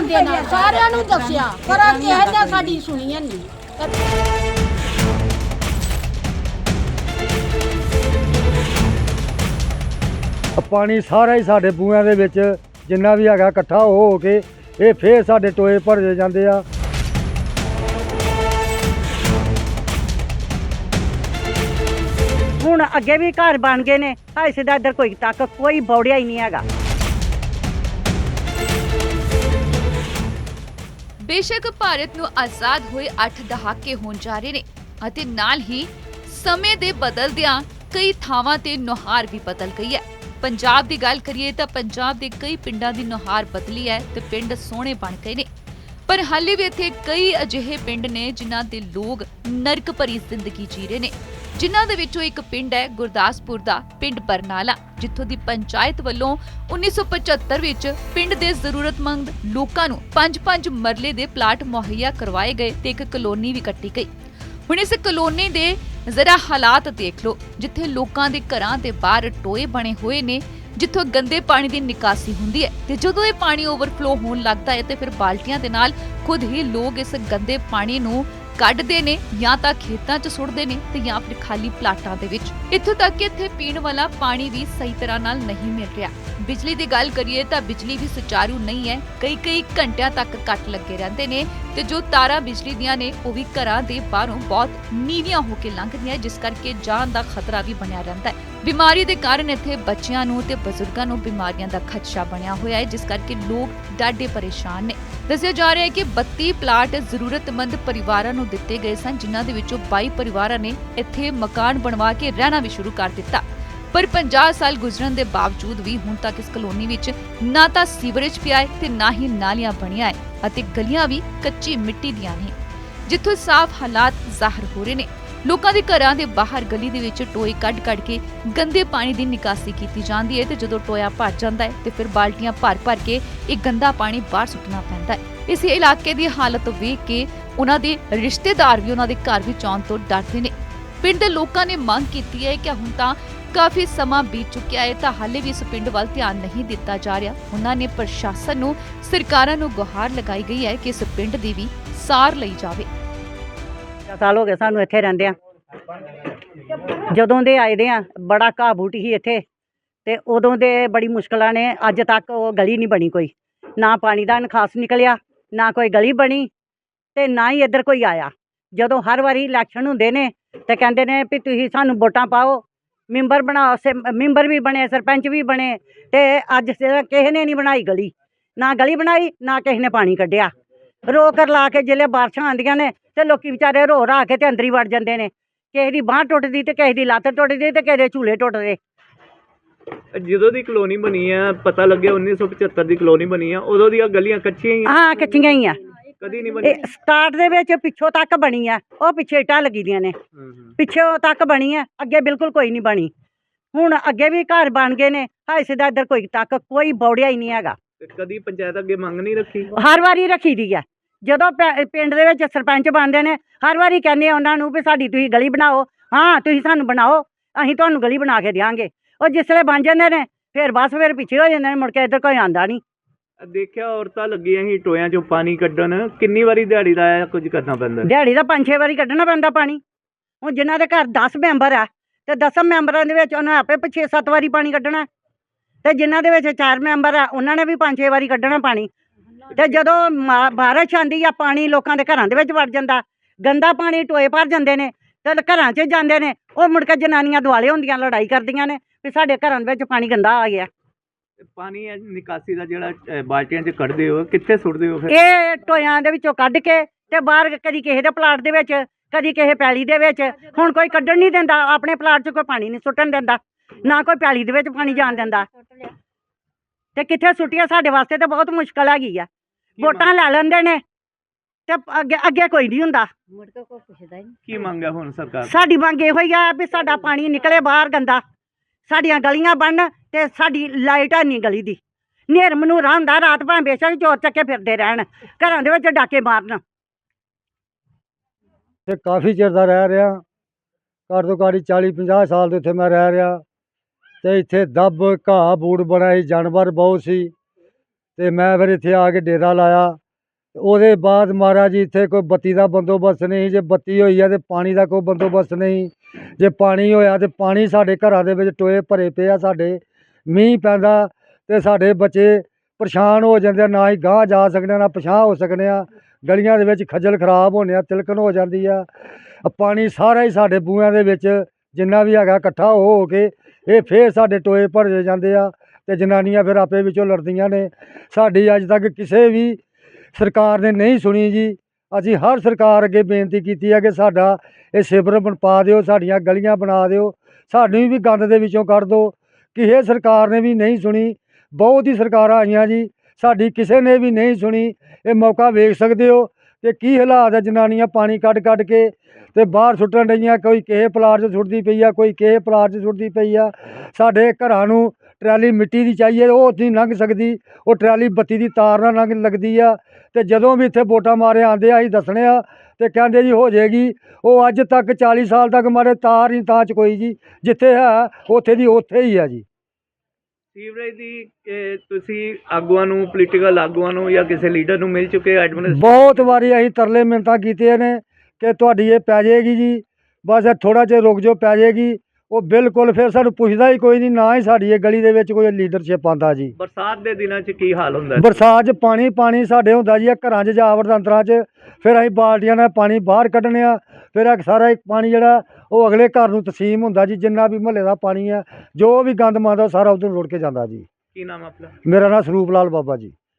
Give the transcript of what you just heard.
ਧਿਆਨ ਦੇਣਾ ਸਾਰਿਆਂ ਨੂੰ ਦੱਸਿਆ ਪਰ ਕਿਸੇ ਨੇ ਸਾਡੀ ਸੁਣੀ ਨਹੀਂ ਪਾਣੀ ਸਾਰਾ ਹੀ ਸਾਡੇ ਬੂਹਿਆਂ ਦੇ ਵਿੱਚ ਜਿੰਨਾ ਵੀ ਹੈਗਾ ਇਕੱਠਾ ਹੋ ਹੋ ਕੇ ਇਹ ਫੇਰ ਸਾਡੇ ਟੋਏ ਭਰਦੇ ਜਾਂਦੇ ਆ। ਹੁਣ ਅੱਗੇ ਵੀ ਘਰ ਬਣ ਗਏ ਨੇ ਹਾਏ ਸਿੱਧਾ ਇੱਧਰ ਕੋਈ ਤੱਕ ਕੋਈ ਬੌੜਿਆ ਹੀ ਨਹੀਂ ਹੈਗਾ। ਬੇਸ਼ੱਕ ਭਾਰਤ ਨੂੰ ਆਜ਼ਾਦ ਹੋਏ 8 ਦਹਾਕੇ ਹੋਣ ਜਾ ਰਹੇ ਨੇ ਅਤੇ ਨਾਲ ਹੀ ਸਮੇਂ ਦੇ ਬਦਲਦਿਆਂ ਕਈ ਥਾਵਾਂ ਤੇ ਨੁਹਾਰ ਵੀ ਬਦਲ ਗਈ ਹੈ। ਪੰਜਾਬ ਦੀ ਗੱਲ ਕਰੀਏ ਤਾਂ ਪੰਜਾਬ ਦੇ ਕਈ ਪਿੰਡਾਂ ਦੀ ਨੁਹਾਰ ਬਦਲੀ ਹੈ ਤੇ ਪਿੰਡ ਸੋਹਣੇ ਬਣ ਗਏ ਨੇ। ਪਰ ਹਾਲੇ ਵੀ ਇੱਥੇ ਕਈ ਅਜਿਹੇ ਪਿੰਡ ਨੇ ਜਿਨ੍ਹਾਂ ਦੇ ਲੋਕ ਨਰਕ ਭਰੀ ਜ਼ਿੰਦਗੀ ਜੀ ਰਹੇ ਨੇ। ਜਿਨ੍ਹਾਂ ਦੇ ਵਿੱਚੋਂ ਇੱਕ ਪਿੰਡ ਹੈ, ਗੁਰਦਾਸਪੁਰ ਦਾ, ਪਿੰਡ ਬਰਨਾਲਾ, ਜਿੱਥੋਂ ਦੀ ਪੰਚਾਇਤ ਵੱਲੋਂ 1975 ਵਿੱਚ ਪਿੰਡ ਦੇ ਜ਼ਰੂਰਤਮੰਦ ਲੋਕਾਂ ਨੂੰ 5-5 ਮਰਲੇ ਦੇ ਪਲਾਟ ਮੁਹੱਈਆ ਕਰਵਾਏ ਗਏ ਤੇ ਇੱਕ ਕਲੋਨੀ ਵੀ ਕੱਟੀ ਗਈ। ਹੁਣ ਇਸ ਕਲੋਨੀ ਦੇ ਜ਼ਰਾ ਹਾਲਾਤ ਦੇਖ ਲਓ, ਜਿੱਥੇ ਲੋਕਾਂ ਦੇ ਘਰਾਂ ਦੇ ਬਾਹਰ ਟੋਏ ਬਣੇ ਹੋਏ ਨੇ, ਜਿੱਥੋਂ ਗੰਦੇ ਪਾਣੀ ਦੀ ਨਿਕਾਸੀ ਹੁੰਦੀ ਹੈ ਤੇ ਜਦੋਂ ਇਹ ਪਾਣੀ ਓਵਰਫਲੋ ਹੋਣ ਲੱਗਦਾ ਹੈ ਤੇ ਫਿਰ ਬਾਲਟੀਆਂ ਦੇ ਨਾਲ ਖੁਦ ਹੀ ਲੋਕ ਇਸ ਗੰਦੇ ਪਾਣੀ ਨੂੰ ਕੱਢਦੇ ਨੇ ਜਾਂ ਤਾਂ ਖੇਤਾਂ 'ਚ ਸੁੱਟਦੇ ਨੇ ਤੇ ਜਾਂ ਫਿਰ ਖਾਲੀ ਪਲਾਟਾਂ ਦੇ ਵਿੱਚ। ਇੱਥੋਂ ਤੱਕ ਕਿ ਇੱਥੇ ਪੀਣ ਵਾਲਾ ਪਾਣੀ ਵੀ ਸਹੀ ਤਰ੍ਹਾਂ ਨਾਲ ਨਹੀਂ ਮਿਲ ਰਿਹਾ। ਬਿਜਲੀ ਦੀ ਗੱਲ ਕਰੀਏ ਤਾਂ ਬਿਜਲੀ ਵੀ ਸੁਚਾਰੂ ਨਹੀਂ ਹੈ। ਕਈ ਕਈ ਘੰਟਿਆਂ ਤੱਕ ਕੱਟ ਲੱਗੇ ਰਹਿੰਦੇ ਨੇ ਤੇ ਜੋ ਤਾਰਾਂ ਬਿਜਲੀ ਦੀਆਂ ਨੇ, ਉਹ ਵੀ ਘਰਾਂ ਦੇ ਬਾਹਰੋਂ ਬਹੁਤ ਨੀਵੀਆਂ ਹੋ ਕੇ ਲੰਘਦੀਆਂ ਜਿਸ ਕਰਕੇ ਜਾਨ ਦਾ ਖਤਰਾ ਵੀ ਬਣਿਆ ਰਹਿੰਦਾ ਹੈ। ਬਿਮਾਰੀ ਦੇ ਕਾਰਨ ਇੱਥੇ ਬੱਚਿਆਂ ਨੂੰ ਤੇ ਬਜ਼ੁਰਗਾਂ ਨੂੰ ਬਿਮਾਰੀਆਂ ਦਾ ਖਦਸ਼ਾ ਬਣਿਆ ਹੋਇਆ ਹੈ, ਜਿਸ ਕਰਕੇ ਲੋਕ ਡਾਢੇ ਪਰੇਸ਼ਾਨ ਨੇ। ਦੱਸਿਆ ਜਾ ਰਿਹਾ ਹੈ ਕਿ 32 ਪਲਾਟ ਜ਼ਰੂਰਤਮੰਦ ਪਰਿਵਾਰਾਂ ਨੂੰ ਦਿੱਤੇ ਗਏ ਸਨ, ਜਿਨ੍ਹਾਂ ਦੇ ਵਿੱਚੋਂ 22 ਪਰਿਵਾਰਾਂ ਨੇ ਇੱਥੇ ਮਕਾਨ ਬਣਵਾ ਕੇ ਰਹਿਣਾ ਵੀ ਸ਼ੁਰੂ ਕਰ ਦਿੱਤਾ। ਪਰ 50 ਸਾਲ ਗੁਜ਼ਰਨ ਦੇ ਬਾਵਜੂਦ ਵੀ ਹੁਣ ਤੱਕ ਇਸ ਕਲੋਨੀ ਵਿੱਚ ਨਾ ਤਾਂ ਸੀਵਰੇਜ ਪਿਆ ਹੈ ਤੇ ਨਾ ਹੀ ਨਾਲੀਆਂ ਬਣੀਆਂ ਹੈ ਅਤੇ ਗਲੀਆਂ ਵੀ ਕੱਚੀ ਮਿੱਟੀ ਦੀਆਂ ਨੇ, ਜਿੱਥੋਂ ਸਾਫ਼ ਹਾਲਾਤ ਜ਼ਾਹਰ ਹੋ ਰਹੇ ਨੇ। ਲੋਕਾਂ ਦੇ ਘਰਾਂ ਦੇ ਬਾਹਰ ਗਲੀ ਦੇ ਵਿੱਚ ਟੋਏ ਕੱਢ-ਕੱਢ ਕੇ ਗੰਦੇ ਪਾਣੀ ਦੀ ਨਿਕਾਸੀ ਕੀਤੀ ਜਾਂਦੀ ਹੈ ਤੇ ਜਦੋਂ ਟੋਇਆ ਭਰ ਜਾਂਦਾ ਹੈ ਤੇ ਫਿਰ ਬਾਲਟੀਆਂ ਭਰ-ਭਰ ਕੇ ਇਹ ਗੰਦਾ ਪਾਣੀ ਬਾਹਰ ਸੁੱਟਣਾ ਪੈਂਦਾ ਹੈ। ਇਸ ਇਲਾਕੇ ਦੀ ਹਾਲਤ ਵੇਖ ਕੇ ਉਹਨਾਂ ਦੇ ਰਿਸ਼ਤੇਦਾਰ ਵੀ ਉਹਨਾਂ ਦੇ ਘਰ ਵਿੱਚ ਆਉਣ ਤੋਂ ਡਰਦੇ ਨੇ। ਪਿੰਡ ਦੇ ਲੋਕਾਂ ਨੇ ਮੰਗ ਕੀਤੀ ਹੈ ਕਿ ਹੁਣ ਤਾਂ ਕਾਫੀ ਸਮਾਂ ਬੀਤ ਚੁੱਕਿਆ ਹੈ ਤਾਂ ਹਾਲੇ ਵੀ ਇਸ ਪਿੰਡ ਵੱਲ ਧਿਆਨ ਨਹੀਂ ਦਿੱਤਾ ਜਾ ਰਿਹਾ। ਉਹਨਾਂ ਨੇ ਪ੍ਰਸ਼ਾਸਨ ਨੂੰ, ਸਰਕਾਰਾਂ ਨੂੰ ਗੁਹਾਰ ਲਗਾਈ ਗਈ ਹੈ ਕਿ ਇਸ ਪਿੰਡ ਦੀ ਵੀ ਸਾਰ ਲਈ ਜਾਵੇ। ਸਾਲ ਹੋ ਗਏ ਸਾਨੂੰ ਇੱਥੇ ਰਹਿੰਦੇ ਆ। ਜਦੋਂ ਦੇ ਆਏ ਦੇ ਆ, ਬੜਾ ਘਾਹ ਬੂਟ ਸੀ ਇੱਥੇ ਤੇ ਉਦੋਂ ਦੇ ਬੜੀ ਮੁਸ਼ਕਲਾਂ ਨੇ, ਅੱਜ ਤੱਕ ਉਹ ਗਲੀ ਨਹੀਂ ਬਣੀ ਕੋਈ। ਨਾ ਪਾਣੀ ਦਾ ਨਿਕਾਸ ਨਿਕਲਿਆ, ਨਾ ਕੋਈ ਗਲੀ ਬਣੀ ਤੇ ਨਾ ਹੀ ਇੱਧਰ ਕੋਈ ਆਇਆ। ਜਦੋਂ ਹਰ ਵਾਰੀ ਇਲੈਕਸ਼ਨ ਹੁੰਦੇ ਨੇ ਤੇ ਕਹਿੰਦੇ ਨੇ ਵੀ ਤੁਸੀਂ ਸਾਨੂੰ ਵੋਟਾਂ ਪਾਓ, ਮੈਂਬਰ ਬਣਾਓ ਸੇ, ਮੈਂਬਰ ਵੀ ਬਣੇ, ਸਰਪੰਚ ਵੀ ਬਣੇ ਤੇ ਅੱਜ ਕਿਸੇ ਨੇ ਨਹੀਂ ਬਣਾਈ ਗਲੀ। ਨਾ ਗਲੀ ਬਣਾਈ, ਨਾ ਕਿਸੇ ਨੇ ਪਾਣੀ ਕੱਢਿਆ। ਰੋ ਕਰ ਲਾ ਕੇ ਜਿਹੜੇ ਬਾਰਿਸ਼ਾਂ ਆਉਂਦੀਆਂ ਨੇ ਤੇ ਲੋਕੀ ਵਿਚਾਰੇ ਰੋ ਰਾ ਕੇ ਤੇ ਅੰਦਰ ਹੀ ਵੜ ਜਾਂਦੇ ਨੇ। ਕਿਸੇ ਦੀ ਬਾਂਹ ਟੁੱਟਦੀ ਤੇ ਕਿਸੇ ਦੀ ਲੱਤ ਟੁੱਟਦੀ ਤੇ ਕਿਸੇ ਦੇ ਝੂਲੇ ਟੁੱਟਦੇ। ਜਦੋਂ ਦੀ ਕਲੋਨੀ ਬਣੀ ਆ ਪਤਾ ਲੱਗਿਆ 1975 ਦੀ ਕਲੋਨੀ ਬਣੀ ਆ ਉਦੋਂ ਦੀਆਂ ਗਲੀਆਂ ਕੱਚੀਆਂ ਹੀ ਆ। ਹਾਂ ਕੱਚੀਆਂ ਹੀ ਆ। ਕਦੀ ਨਹੀਂ ਬਣੀ। ਇਹ ਸਟਾਰਟ ਦੇ ਵਿੱਚ ਪਿੱਛੋਂ ਤੱਕ ਬਣੀ ਆ ਉਹ ਪਿੱਛੇ ਇੱਟਾਂ ਲੱਗੀ ਦੀਆਂ ਨੇ। ਪਿੱਛੋਂ ਤੱਕ ਬਣੀ ਆ ਅੱਗੇ ਬਿਲਕੁਲ ਕੋਈ ਨਹੀਂ ਬਣੀ। ਹੁਣ ਅੱਗੇ ਵੀ ਘਰ ਬਣ ਗਏ ਨੇ ਹਾਏ ਸਿੱਧਾ ਇੱਧਰ ਕੋਈ ਤੱਕ ਕੋਈ ਬੌੜਿਆ ਹੀ ਨਹੀਂ ਹੈਗਾ। ਕਦੀ ਪੰਚਾਇਤ ਅੱਗੇ ਮੰਗ ਨਹੀਂ ਰੱਖੀ? ਹਰ ਵਾਰੀ ਰੱਖੀ ਦੀ ਆ। ਜਦੋਂ ਪਿੰਡ ਦੇ ਵਿੱਚ ਸਰਪੰਚ ਬਣਦੇ ਨੇ ਹਰ ਵਾਰੀ ਕਹਿੰਦੇ ਉਹਨਾਂ ਨੂੰ ਵੀ ਸਾਡੀ ਤੁਸੀਂ ਗਲੀ ਬਣਾਓ। ਹਾਂ ਤੁਸੀਂ ਸਾਨੂੰ ਬਣਾਓ ਅਸੀਂ ਤੁਹਾਨੂੰ ਗਲੀ ਬਣਾ ਕੇ ਦਿਆਂਗੇ। ਉਹ ਜਿਸ ਵੇਲੇ ਬਣ ਜਾਂਦੇ ਨੇ ਫਿਰ ਬਸ ਫਿਰ ਪਿੱਛੇ ਹੋ ਜਾਂਦੇ ਨੇ ਮੁੜ ਕੇ ਇੱਧਰ ਕੋਈ ਆਂਦਾ ਨਹੀਂ ਦੇਖਿਆ ਔਰਤਾਂ ਲੱਗੀਆਂ ਸੀ ਟੋਇਆਂ ਚੋਂ ਪਾਣੀ ਕੱਢਣ ਕਿੰਨੀ ਵਾਰੀ ਦਿਹਾੜੀ ਦਾ ਕੁਝ ਕਰਨਾ ਪੈਂਦਾ? ਦਿਹਾੜੀ ਦਾ ਪੰਜ ਛੇ ਵਾਰੀ ਕੱਢਣਾ ਪੈਂਦਾ ਪਾਣੀ। ਹੁਣ ਜਿਨ੍ਹਾਂ ਦੇ ਘਰ 10 ਮੈਂਬਰ ਆ ਤੇ 10 ਮੈਂਬਰਾਂ ਦੇ ਵਿੱਚ ਉਹਨਾਂ ਆਪੇ 6-7 ਵਾਰੀ ਪਾਣੀ ਕੱਢਣਾ। ਤੇ ਜਿਨ੍ਹਾਂ ਦੇ ਵਿੱਚ 4 ਮੈਂਬਰ ਆ ਉਹਨਾਂ ਨੇ ਵੀ ਪੰਜ ਛੇ ਵਾਰੀ ਕੱਢਣਾ ਪਾਣੀ। ਤੇ ਜਦੋਂ ਮਾ- ਬਾਰਿਸ਼ ਆਂਦੀ ਆ ਪਾਣੀ ਲੋਕਾਂ ਦੇ ਘਰਾਂ ਦੇ ਵਿੱਚ ਵੜ ਜਾਂਦਾ। ਗੰਦਾ ਪਾਣੀ ਟੋਏ ਭਰ ਜਾਂਦੇ ਨੇ ਤੇ ਘਰਾਂ 'ਚ ਜਾਂਦੇ ਨੇ। ਉਹ ਮੁੜ ਕੇ ਜਨਾਨੀਆਂ ਦੁਆਲੇ ਹੁੰਦੀਆਂ ਲੜਾਈ ਕਰਦੀਆਂ ਨੇ ਵੀ ਸਾਡੇ ਘਰਾਂ ਦੇ ਵਿੱਚ ਪਾਣੀ ਗੰਦਾ ਆ ਗਿਆ। ਤੇ ਪਾਣੀ ਇਹ ਨਿਕਾਸੀ ਦਾ ਜਿਹੜਾ ਅ, ਬਾਲਟੀਆਂ 'ਚ ਕੱਢਦੇ ਹੋ ਕਿੱਥੇ ਸੁੱਟਦੇ ਹੋ ਫਿਰ? ਇਹ ਟੋਇਆਂ ਦੇ ਵਿੱਚੋਂ ਕੱਢ ਕੇ ਤੇ ਬਾਹਰ ਕਦੀ ਕਿਸੇ ਦੇ ਪਲਾਟ ਦੇ ਵਿੱਚ ਕਦੀ ਕਿਸੇ ਪੈਲੀ ਦੇ ਵਿੱਚ ਹੁਣ ਕੋਈ ਕੱਢਣ ਨਹੀਂ ਦਿੰਦਾ ਆਪਣੇ ਪਲਾਟ 'ਚ ਕੋਈ ਪਾਣੀ ਨਹੀਂ ਸੁੱਟਣ ਦਿੰਦਾ ਨਾ ਕੋਈ ਪੈਲੀ ਦੇ ਵਿੱਚ ਪਾਣੀ ਜਾਣ ਦਿੰਦਾ। ਤੇ ਕਿੱਥੇ ਸੁੱਟੀਆਂ ਸਾਡੇ ਵਾਸਤੇ ਤਾਂ ਬਹੁਤ ਮੁਸ਼ਕਲ ਹੈਗੀ ਆ। ਵੋਟਾਂ ਲੈ ਲੈਂਦੇ ਨੇ ਤੇ ਅੱਗੇ ਅੱਗੇ ਕੋਈ ਨਹੀਂ ਹੁੰਦਾ। ਕੀ ਮੰਗ ਹੈ ਹੁਣ ਸਰਕਾਰ ਤੋਂ? ਸਾਡੀ ਮੰਗ ਇਹੋ ਹੀ ਆ ਵੀ ਸਾਡਾ ਪਾਣੀ ਨਿਕਲੇ ਬਾਹਰ ਗੰਦਾ। ਸਾਡੀਆਂ ਗਲੀਆਂ ਬਣਨ ਤੇ ਸਾਡੀ ਲਾਈਟ ਹੈ ਨਹੀਂ ਗਲੀ ਦੀ। ਨੇਰ ਮਨੂਰਾ ਹੁੰਦਾ ਰਾਤ ਭਾਵੇਂ ਬੇਸ਼ੱਕ ਚੋਰ ਚੱਕੇ ਫਿਰਦੇ ਰਹਿਣ ਘਰਾਂ ਦੇ ਵਿੱਚ ਡਾਕੇ ਮਾਰਨ। ਤੇ ਕਾਫੀ ਚਿਰ ਦਾ ਰਹਿ ਰਿਹਾ। ਘੱਟ ਤੋਂ ਘੱਟ 40 50 ਸਾਲ ਦੇ ਉੱਥੇ ਮੈਂ ਰਹਿ ਰਿਹਾ। ਤੇ ਇੱਥੇ ਦੱਬ ਘਾਹ ਬੂੜ ਬੜਾ ਸੀ ਜਾਨਵਰ ਬਹੁਤ ਸੀ। ਤੇ ਮੈਂ ਫਿਰ ਇੱਥੇ ਆ ਕੇ ਡੇਰਾ ਲਾਇਆ। ਉਹਦੇ ਬਾਅਦ ਮਹਾਰਾਜ ਜੀ ਇੱਥੇ ਕੋਈ ਬੱਤੀ ਦਾ ਬੰਦੋਬਸਤ ਨਹੀਂ ਜੇ ਬੱਤੀ ਹੋਈ ਆ ਤੇ ਪਾਣੀ ਦਾ ਕੋਈ ਬੰਦੋਬਸਤ ਨਹੀਂ। ਜੇ ਪਾਣੀ ਹੋਇਆ ਤੇ ਪਾਣੀ ਸਾਡੇ ਘਰਾਂ ਦੇ ਵਿੱਚ ਟੋਏ ਭਰੇ ਪਏ ਆ ਸਾਡੇ। ਮੀਂਹ ਪੈਂਦਾ ਤੇ ਸਾਡੇ ਬੱਚੇ ਪਰੇਸ਼ਾਨ ਹੋ ਜਾਂਦੇ ਆ। ਨਾ ਹੀ ਗਾਂਹ ਜਾ ਸਕਦੇ ਆ, ਨਾ ਪਛਾਹ ਹੋ ਸਕਦੇ ਆ। ਗਲੀਆਂ ਦੇ ਵਿੱਚ ਖੱਜਲ ਖਰਾਬ ਹੋਣੇ ਆ, ਤਿਲਕਣ ਹੋ ਜਾਂਦੀ ਆ ਪਾਣੀ ਸਾਰਾ ਹੀ ਸਾਡੇ ਬੂਹਿਆਂ ਦੇ ਵਿੱਚ ਜਿੰਨਾ ਵੀ ਹੈਗਾ ਇਕੱਠਾ ਹੋ ਹੋ ਕੇ ਇਹ ਫੇਰ ਸਾਡੇ ਟੋਏ ਭਰੇ ਜਾਂਦੇ ਆ। ਤੇ ਜਨਾਨੀਆਂ ਫਿਰ ਆਪੇ ਵਿੱਚੋਂ ਲੜਦੀਆਂ ਨੇ। ਸਾਡੀ ਅੱਜ ਤੱਕ ਕਿਸੇ ਵੀ ਸਰਕਾਰ ਨੇ ਨਹੀਂ ਸੁਣੀ ਜੀ। ਅਸੀਂ ਹਰ ਸਰਕਾਰ ਅੱਗੇ ਬੇਨਤੀ ਕੀਤੀ ਹੈ ਕਿ ਸਾਡਾ ਇਹ ਸਿਵਰ ਬਣ ਪਾ ਦਿਓ, ਸਾਡੀਆਂ ਗਲੀਆਂ ਬਣਾ ਦਿਓ, ਸਾਨੂੰ ਵੀ ਗੰਦ ਦੇ ਵਿੱਚੋਂ ਕੱਢ ਦਿਓ। ਕਿਸੇ ਸਰਕਾਰ ਨੇ ਵੀ ਨਹੀਂ ਸੁਣੀ। ਬਹੁਤ ਹੀ ਸਰਕਾਰਾਂ ਆਈਆਂ ਜੀ। ਸਾਡੀ ਕਿਸੇ ਨੇ ਵੀ ਨਹੀਂ ਸੁਣੀ। ਇਹ ਮੌਕਾ ਵੇਖ ਸਕਦੇ ਹੋ ਕਿ ਕੀ ਹਾਲਾਤ ਹੈ ਜਨਾਨੀਆਂ ਪਾਣੀ ਕੱਢ ਕੱਢ ਕੇ ਤੇ ਬਾਹਰ ਸੁੱਟਣ ਡਈਆਂ। ਕੋਈ ਕਿਸੇ ਪਲਾਟ 'ਚ ਸੁੱਟਦੀ ਪਈ ਆ, ਕੋਈ ਕਿਸੇ ਪਲਾਟ 'ਚ ਸੁੱਟਦੀ ਪਈ ਆ। ਸਾਡੇ ਘਰਾਂ ਨੂੰ ਟਰਾਲੀ ਮਿੱਟੀ ਦੀ ਚਾਹੀਏ ਉਹ ਨਹੀਂ ਲੰਘ ਸਕਦੀ। ਉਹ ਟਰਾਲੀ ਬੱਤੀ ਦੀ ਤਾਰ ਨਾਲ ਲੰਘ ਲੱਗਦੀ ਆ। ਤੇ ਜਦੋਂ ਵੀ ਇੱਥੇ ਵੋਟਾਂ ਮਾਰੇ ਆਉਂਦੇ ਆ ਅਸੀਂ ਦੱਸਣੇ ਆ ਤੇ ਕਹਿੰਦੇ ਜੀ ਹੋ ਜਾਏਗੀ। ਉਹ ਅੱਜ ਤੱਕ 40 ਸਾਲ ਤੱਕ ਮਾਰੇ ਤਾਰ ਨਹੀਂ ਤਾਂ ਚ ਕੋਈ ਜੀ। ਜਿੱਥੇ ਹੈ ਉੱਥੇ ਦੀ ਉੱਥੇ ਹੀ ਆ ਜੀ। ਸੀਵਰੇਜ ਦੀ ਤੁਸੀਂ ਆਗੂਆਂ ਨੂੰ ਪੋਲੀਟੀਕਲ ਆਗੂਆਂ ਨੂੰ ਜਾਂ ਕਿਸੇ ਲੀਡਰ ਨੂੰ ਮਿਲ ਚੁੱਕੇ ਐਡਮਿਨਿਸਟ੍ਰੇਸ਼ਨ ਬਹੁਤ ਵਾਰੀ ਅਸੀਂ ਤਰਲੇ ਮਿੰਤਾਂ ਕੀਤੀਆਂ ਨੇ ਕਿ ਤੁਹਾਡੀ ਇਹ ਪੈ ਜਾਏਗੀ ਜੀ। ਬਸ ਥੋੜਾ ਜਿਹਾ ਰੁਕ ਜਾਓ ਪੈ ਜਾਏਗੀ। ਉਹ ਬਿਲਕੁਲ ਫਿਰ ਸਾਨੂੰ ਪੁੱਛਦਾ ਹੀ ਕੋਈ ਨਹੀਂ ਨਾ ਹੀ ਸਾਡੀ ਇਹ ਗਲੀ ਦੇ ਵਿੱਚ ਕੋਈ ਲੀਡਰਸ਼ਿਪ ਆਂਦਾ ਜੀ। ਬਰਸਾਤ ਦੇ ਦਿਨਾਂ 'ਚ ਕੀ ਹਾਲ ਹੁੰਦਾ ਹੈ? ਬਰਸਾਤ 'ਚ ਪਾਣੀ ਪਾਣੀ ਸਾਡੇ ਹੁੰਦਾ ਜੀ ਇਹ ਘਰਾਂ 'ਚ ਜਾਵੜ ਅੰਦਰਾਂ 'ਚ। ਫਿਰ ਅਸੀਂ ਬਾਲਟੀਆਂ ਨਾਲ ਪਾਣੀ ਬਾਹਰ ਕੱਢਣੇ ਆ ਫਿਰ ਇਹ ਸਾਰਾ ਇੱਕ ਪਾਣੀ ਜਿਹੜਾ ਉਹ ਅਗਲੇ ਘਰ ਨੂੰ ਤਸੀਮ ਹੁੰਦਾ ਜੀ ਜਿੰਨਾ ਵੀ ਮਹੱਲੇ ਦਾ ਪਾਣੀ ਆ ਜੋ ਵੀ ਗੰਦ ਮੰਦ ਸਾਰਾ ਉਧਰ ਰੁੜ ਕੇ ਜਾਂਦਾ ਜੀ। ਕੀ ਨਾਮ ਹੈ ਆਪਣਾ? ਮੇਰਾ ਨਾਮ ਸਰੂਪ ਲਾਲ ਬਾਬਾ ਜੀ।